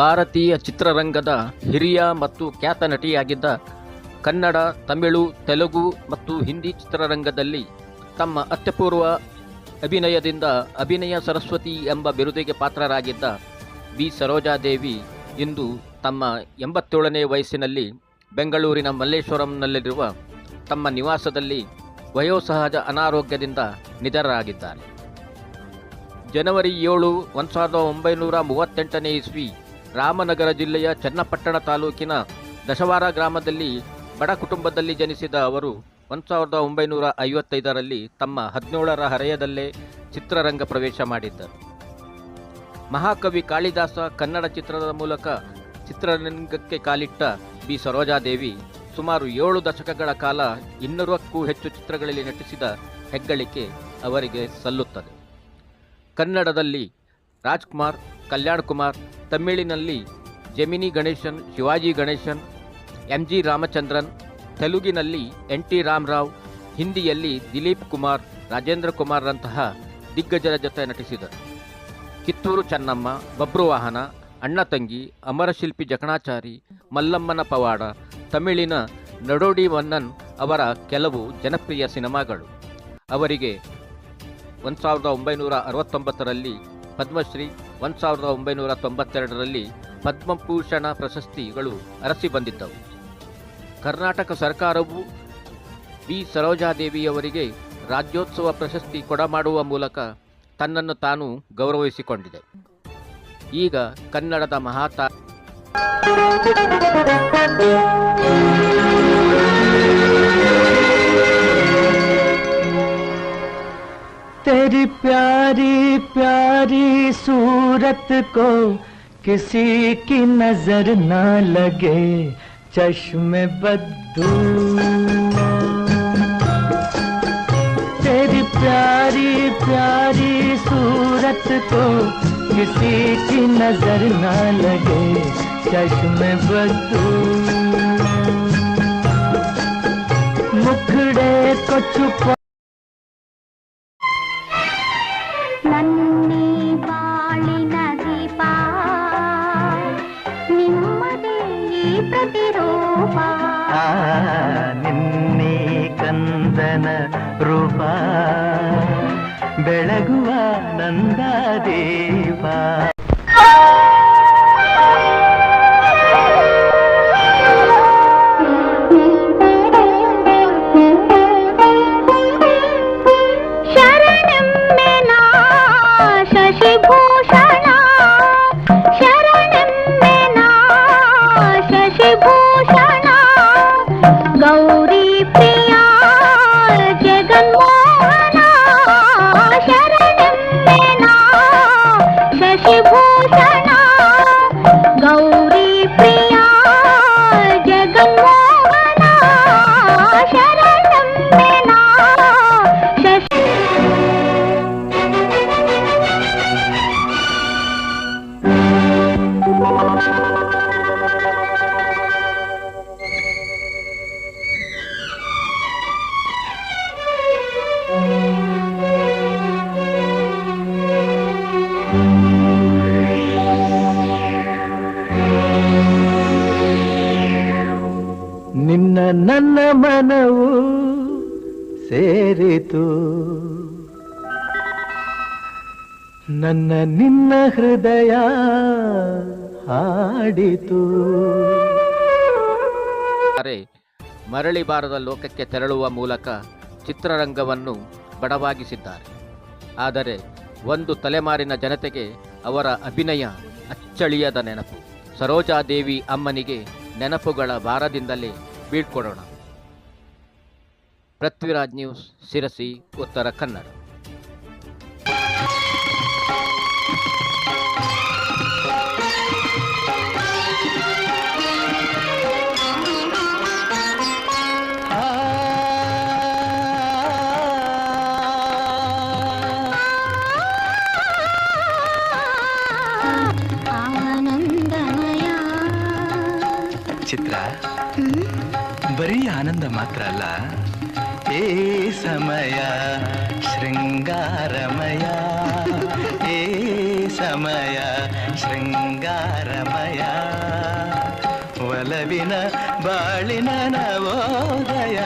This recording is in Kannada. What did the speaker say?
ಭಾರತೀಯ ಚಿತ್ರರಂಗದ ಹಿರಿಯ ಮತ್ತು ಖ್ಯಾತ ನಟಿಯಾಗಿದ್ದ ಕನ್ನಡ, ತಮಿಳು, ತೆಲುಗು ಮತ್ತು ಹಿಂದಿ ಚಿತ್ರರಂಗದಲ್ಲಿ ತಮ್ಮ ಅತ್ಯಪೂರ್ವ ಅಭಿನಯದಿಂದ ಅಭಿನಯ ಸರಸ್ವತಿ ಎಂಬ ಬಿರುದಿಗೆ ಪಾತ್ರರಾಗಿದ್ದ ಬಿ ಸರೋಜಾದೇವಿ ಇಂದು ತಮ್ಮ ಎಂಬತ್ತೇಳನೇ ವಯಸ್ಸಿನಲ್ಲಿ ಬೆಂಗಳೂರಿನ ಮಲ್ಲೇಶ್ವರಂನಲ್ಲಿರುವ ತಮ್ಮ ನಿವಾಸದಲ್ಲಿ ವಯೋಸಹಜ ಅನಾರೋಗ್ಯದಿಂದ ನಿಧನರಾಗಿದ್ದಾರೆ. ಜನವರಿ ಏಳು, ಒಂದು ಸಾವಿರದ ಒಂಬೈನೂರ ಮೂವತ್ತೆಂಟನೇ ಇಸ್ವಿ ರಾಮನಗರ ಜಿಲ್ಲೆಯ ಚನ್ನಪಟ್ಟಣ ತಾಲೂಕಿನ ದಶವಾರ ಗ್ರಾಮದಲ್ಲಿ ಬಡ ಕುಟುಂಬದಲ್ಲಿ ಜನಿಸಿದ ಅವರು ಒಂದು ಸಾವಿರದ ಒಂಬೈನೂರ ಐವತ್ತೈದರಲ್ಲಿ ತಮ್ಮ ಹದಿನೇಳರ ಹರೆಯದಲ್ಲೇ ಚಿತ್ರರಂಗ ಪ್ರವೇಶ ಮಾಡಿದ್ದರು. ಮಹಾಕವಿ ಕಾಳಿದಾಸ ಕನ್ನಡ ಚಿತ್ರದ ಮೂಲಕ ಚಿತ್ರರಂಗಕ್ಕೆ ಕಾಲಿಟ್ಟ ಬಿ. ಸರೋಜಾದೇವಿ ಸುಮಾರು ಏಳು ದಶಕಗಳ ಕಾಲ ಇನ್ನೂರಕ್ಕೂ ಹೆಚ್ಚು ಚಿತ್ರಗಳಲ್ಲಿ ನಟಿಸಿದ ಹೆಗ್ಗಳಿಕೆ ಅವರಿಗೆ ಸಲ್ಲುತ್ತದೆ. ಕನ್ನಡದಲ್ಲಿ ರಾಜ್ಕುಮಾರ್ ಕಲ್ಯಾಣ್ ಕುಮಾರ್, ತಮಿಳಿನಲ್ಲಿ ಜಮಿನಿ ಗಣೇಶನ್, ಶಿವಾಜಿ ಗಣೇಶನ್ ಎಂ ಜಿ ರಾಮಚಂದ್ರನ್, ತೆಲುಗಿನಲ್ಲಿ ಎನ್ ಟಿ ರಾಮರಾವ್, ಹಿಂದಿಯಲ್ಲಿ ದಿಲೀಪ್ ಕುಮಾರ್, ರಾಜೇಂದ್ರ ಕುಮಾರ್ರಂತಹ ದಿಗ್ಗಜರ ಜೊತೆ ನಟಿಸಿದರು. ಕಿತ್ತೂರು ಚೆನ್ನಮ್ಮ ಬಬ್ರುವಾಹನ ಅಣ್ಣ ತಂಗಿ ಅಮರಶಿಲ್ಪಿ ಜಕಣಾಚಾರಿ, ಮಲ್ಲಮ್ಮನ ಪವಾಡ, ತಮಿಳಿನ ನಡೋಡಿ ಮನ್ನನ್ ಅವರ ಕೆಲವು ಜನಪ್ರಿಯ ಸಿನಿಮಾಗಳು. ಅವರಿಗೆ ಒಂದು ಸಾವಿರದ ಒಂಬೈನೂರ ಅರವತ್ತೊಂಬತ್ತರಲ್ಲಿ ಪದ್ಮಶ್ರೀ ಒಂದು ಸಾವಿರದ ಒಂಬೈನೂರ ತೊಂಬತ್ತೆರಡರಲ್ಲಿ ಪದ್ಮಭೂಷಣ ಪ್ರಶಸ್ತಿಗಳು ಅರಸಿ ಬಂದಿದ್ದವು. ಕರ್ನಾಟಕ ಸರ್ಕಾರವು ಬಿ ಸರೋಜಾದೇವಿಯವರಿಗೆ ರಾಜ್ಯೋತ್ಸವ ಪ್ರಶಸ್ತಿ ಕೊಡಮಾಡುವ ಮೂಲಕ ತನ್ನನ್ನು ತಾನು ಗೌರವಿಸಿಕೊಂಡಿದೆ. ಈಗ ಕನ್ನಡದ ಮಹಾತಾ तेरी प्यारी प्यारी सूरत को किसी की नज़र ना लगे, चश्मे बद्दू। तेरी प्यारी प्यारी सूरत को किसी की नज़र ना लगे, चश्मे बद्दू। मुखड़े को छुपा ನಿನ್ನೆ ಕಂದನ ರೂಪ ಬೆಳಗುವ ನಂದಾದೀಪ ಶರಣೆಮ್ಮೆನ ಶಶಿಭೂಷಣ ನಿನ್ನ ನನ್ನ ಮನವು ಸೇರಿತು. ನನ್ನ ನಿನ್ನ ಹೃದಯ ಹಾಡಿತು. ಮರಳಿ ಬಾರದ ಲೋಕಕ್ಕೆ ತೆರಳುವ ಮೂಲಕ ಚಿತ್ರರಂಗವನ್ನು ಬಡವಾಗಿಸಿದ್ದಾರೆ. ಆದರೆ ಒಂದು ತಲೆಮಾರಿನ ಜನತೆಗೆ ಅವರ ಅಭಿನಯ ಅಚ್ಚಳಿಯದ ನೆನಪು. ಸರೋಜಾದೇವಿ ಅಮ್ಮನಿಗೆ ನೆನಪುಗಳ ಭಾರದಿಂದಲೇ ಬೀಳ್ಕೊಡೋಣ ಪೃಥ್ವಿರಾಜ್ ನ್ಯೂಸ್ ಶಿರಸಿ ಉತ್ತರ ಕನ್ನಡ ಆನಂದಮಯ ಚಿತ್ರ ಬರೀ ಆನಂದ ಮಾತ್ರ ಅಲ್ಲ ಏ ಸಮಯ ಶೃಂಗಾರಮಯ ಏ ಸಮಯ ಶೃಂಗಾರಮಯ. ಒಲವಿನ ಬಾಳಿನ ನವೋದಯ